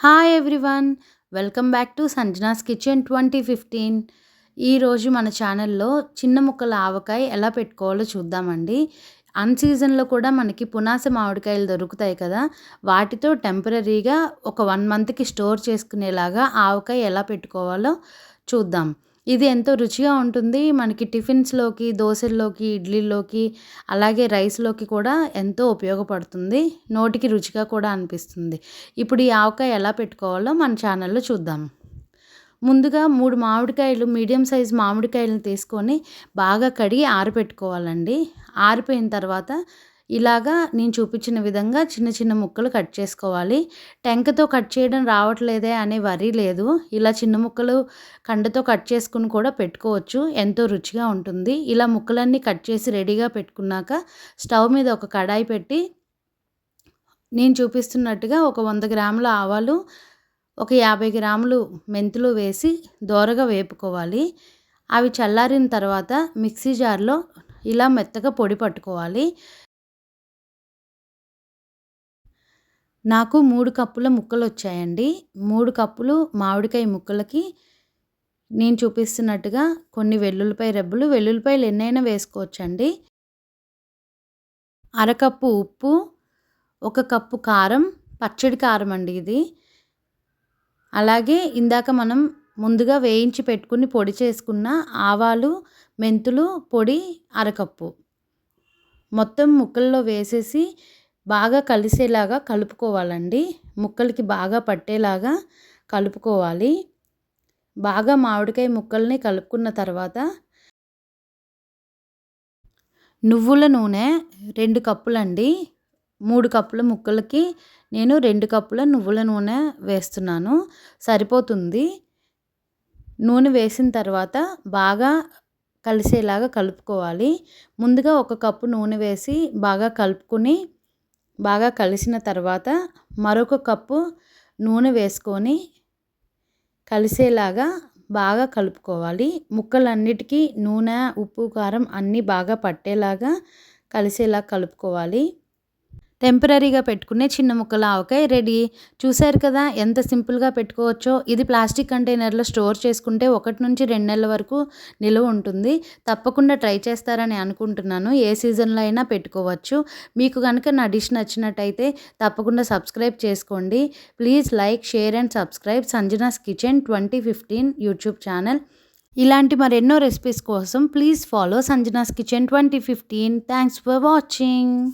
Hi everyone welcome back to Sanjana's kitchen twenty fifteen ఈరోజు మన ఛానల్లో చిన్న ముక్కల ఆవకాయ ఎలా పెట్టుకోవాలో చూద్దామండి. అన్ సీజన్లో కూడా మనకి పునాస మామిడికాయలు దొరుకుతాయి కదా. వాటితో టెంపరీగా ఒక వన్ మంత్కి స్టోర్ చేసుకునేలాగా ఆవకాయ ఎలా పెట్టుకోవాలో చూద్దాం. ఇది ఎంతో రుచిగా ఉంటుంది. మనకి టిఫిన్స్లోకి దోశల్లోకి ఇడ్లీలోకి అలాగే రైస్లోకి కూడా ఎంతో ఉపయోగపడుతుంది. నోటికి రుచిగా కూడా అనిపిస్తుంది. ఇప్పుడు ఈ ఆవకాయ ఎలా పెట్టుకోవాలో మన ఛానల్లో చూద్దాం. ముందుగా మూడు మామిడికాయలు మీడియం సైజ్ మామిడికాయలను తీసుకొని బాగా కడిగి ఆరిపెట్టుకోవాలండి. ఆరిపోయిన తర్వాత ఇలాగా నేను చూపించిన విధంగా చిన్న చిన్న ముక్కలు కట్ చేసుకోవాలి. టెంకతో కట్ చేయడం రావట్లేదే అనే వరి లేదు. ఇలా చిన్న ముక్కలు కండతో కట్ చేసుకుని కూడా పెట్టుకోవచ్చు. ఎంతో రుచిగా ఉంటుంది. ఇలా ముక్కలన్నీ కట్ చేసి రెడీగా పెట్టుకున్నాక స్టవ్ మీద ఒక కడాయి పెట్టి నేను చూపిస్తున్నట్టుగా ఒక వంద గ్రాముల ఆవాలు ఒక యాభై గ్రాములు మెంతులు వేసి దోరగా వేపుకోవాలి. అవి చల్లారిన తర్వాత మిక్సీ జార్లో ఇలా మెత్తగా పొడి పట్టుకోవాలి. నాకు మూడు కప్పుల ముక్కలు వచ్చాయండి మూడు కప్పులు మామిడికాయ ముక్కలకి నేను చూపిస్తున్నట్టుగా కొన్ని వెల్లుల్లిపాయ రెబ్బలు. వెల్లుల్లిపాయలు ఎన్నైనా వేసుకోవచ్చండి. అరకప్పు ఉప్పు ఒక కప్పు కారం పచ్చడి కారం అండి ఇది. అలాగే ఇందాక మనం ముందుగా వేయించి పెట్టుకుని పొడి చేసుకున్న ఆవాలు మెంతులు పొడి అరకప్పు. మొత్తం ముక్కల్లో వేసేసి బాగా కలిసేలాగా కలుపుకోవాలండి. ముక్కలకి బాగా పట్టేలాగా కలుపుకోవాలి. బాగా మామిడికాయ ముక్కల్ని కలుపుకున్న తర్వాత నువ్వుల నూనె రెండు కప్పులండి. మూడు కప్పుల ముక్కలకి నేను రెండు కప్పుల నువ్వుల నూనె వేస్తున్నాను. సరిపోతుంది. నూనె వేసిన తర్వాత బాగా కలిసేలాగా కలుపుకోవాలి. ముందుగా ఒక కప్పు నూనె వేసి బాగా కలుపుకొని బాగా కలిసిన తర్వాత మరొక కప్పు నూనె వేసుకొని కలిసేలాగా బాగా కలుపుకోవాలి. ముక్కలన్నిటికీ నూనె ఉప్పు కారం అన్నీ బాగా పట్టేలాగా కలిసేలా కలుపుకోవాలి. టెంపరీగా పెట్టుకునే చిన్న ముక్కల ఆవకాయ రెడీ. చూశారు కదా ఎంత సింపుల్గా పెట్టుకోవచ్చో. ఇది ప్లాస్టిక్ కంటైనర్లో స్టోర్ చేసుకుంటే ఒకటి నుంచి రెండు నెలల వరకు నిలువ ఉంటుంది. తప్పకుండా ట్రై చేస్తారని అనుకుంటున్నాను. ఏ సీజన్లో అయినా పెట్టుకోవచ్చు. మీకు కనుక నా డిష్ నచ్చినట్టయితే తప్పకుండా సబ్స్క్రైబ్ చేసుకోండి. Please like share and subscribe Sanjana's kitchen twenty fifteen YouTube channel. ఇలాంటి మరెన్నో రెసిపీస్ కోసం please follow Sanjana's kitchen twenty fifteen. Thanks for watching.